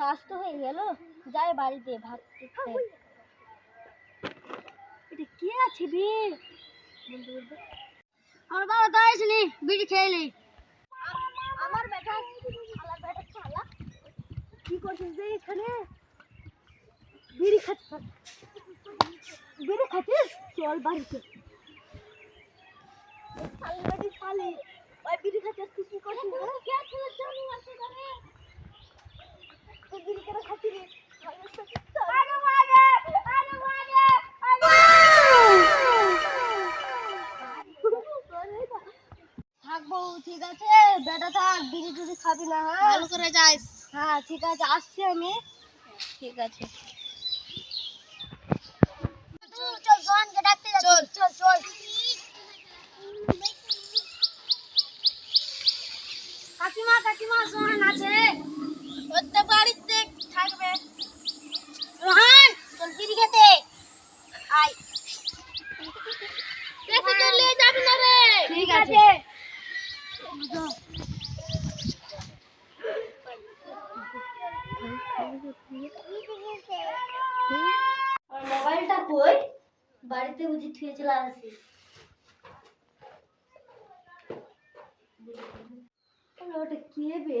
কাজ তো হয়ে গেল। যাই বাড়িতে ভাত কে আছে বে আমার বাবা তো বিড়ি খেয়েলি আমার বেটা আমার বেটা কি করছিস রে এখানে? বিড়ি খাচ্ছিস বিড়ি খাচ্ছিস চল বাড়িতে। বেটি শালি ওই বিড়ি খাচ্ছিস কি করছিস? করে রে থাকব ঠিক আছে? বেটা থাক বিড়ি টুড়ি খাবি না হ্যাঁ? ভালো করে যাইস। হ্যাঁ ঠিক আছে আসছি আমি। ঠিক আছে। চল সোহানকে ডাকতে চল। চল চল। কাকিমা কাকিমা সোহান আছে। ওতে বাড়িতে থাকবে। রোহান চল বিড়ি খেতে। আয়। বেশি দূর নিয়ে যাবি না রে। ঠিক আছে। মোবাইলটা কই? বাড়িতে বুঝি থুয়ে চলে আসি। ওটা কে বে?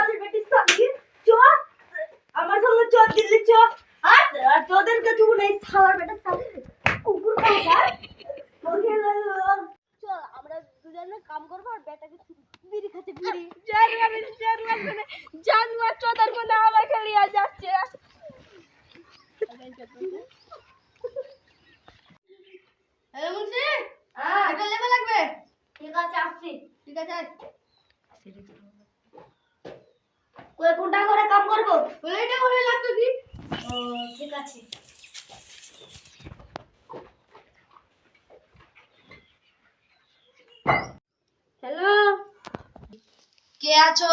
বাগেলা বেটি শালি চ আমার সঙ্গে চ দিল্লি চ আর আর তোদের কাছে নেই ছালার বেটা শালি কুকুর খাওয়া চল আমরা দুজনে কাম করব আর বেটাকে বিড়ি খাচ্ছে বিড়ি। জানুয়া জানুয়া মানে জানুয়া চোদার কোনে আমার খেলিয়া যাচ্ছে হ্যালো মুন্সি হ্যাঁ লাগবে? ঠিক আছে আসছি। ঠিক আছে কই কোনটা করে কাম করব? বলে এটা করে লাগতো কি? ও, ঠিক আছে। হ্যালো কে আছো?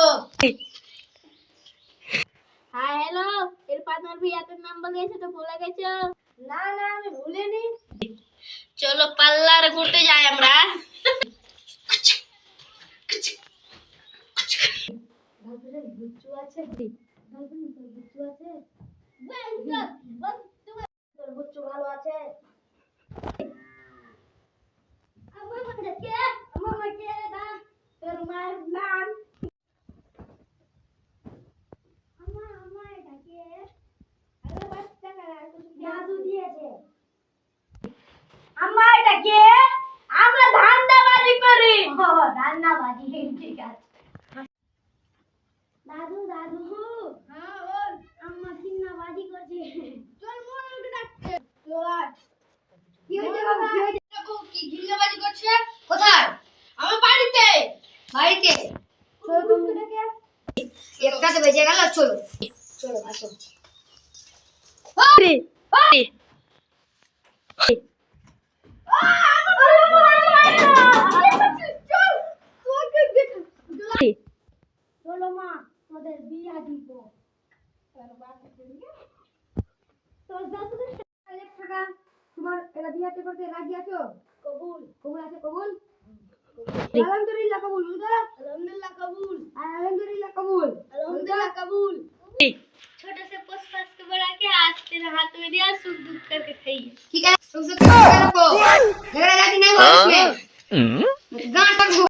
হ্যাঁ হ্যালো এর পার্টনার ভাই এত নাম বলেছে তো ভুলে গেছো? না না, আমি ভুলিনি। চলো পাল্লার ঘুরতে যাই আছে? ভাবছিলাম তোর গুচ্ছু আছে। তোর গুচ্ছু ভালো আছে। আমার মাকে কে? আমার মাকে না তোর মায়ের নাম? আমার আমার ডাকে আরে বাচ্চা কারা জাদু দিয়েছে। আমার ডাকে আমরা ধান্দাবাজি করি। ও ধান্দাবাজি ঠিক আছে। দাদু দাদু। হ্যাঁ বল। আম্মা কিন্না বাজি করছে। চল মোর ওকে ডাকতে চল। কি হয়েছে বাবা? কি হয়েছে কি গিল্লাবাজি করছে। কোথায়? আমার বাড়িতে। বাড়িতে। চল বন্ধুটাকে একটাতে বেজে গেল চলো। চলো আসো। চলো তোর যত এক টাকা তোমার এটা বিয়াতে করতে রাজি আছো কবুল কবুল আছে কবুল আলহামদুলিল্লাহ কবুল বুঝলে আলহামদুলিল্লাহ কবুল আলহামদুলিল্লাহ কবুল अल्हम्दुलिल्लाह कबूल छोटे से पोस्ट पास के बड़ा के आज तेरे हाथ में दिया सुख दुख करके खाइए ठीक है तुम सब रखो झगड़ा जाती नहीं हो इसमें गांठ पर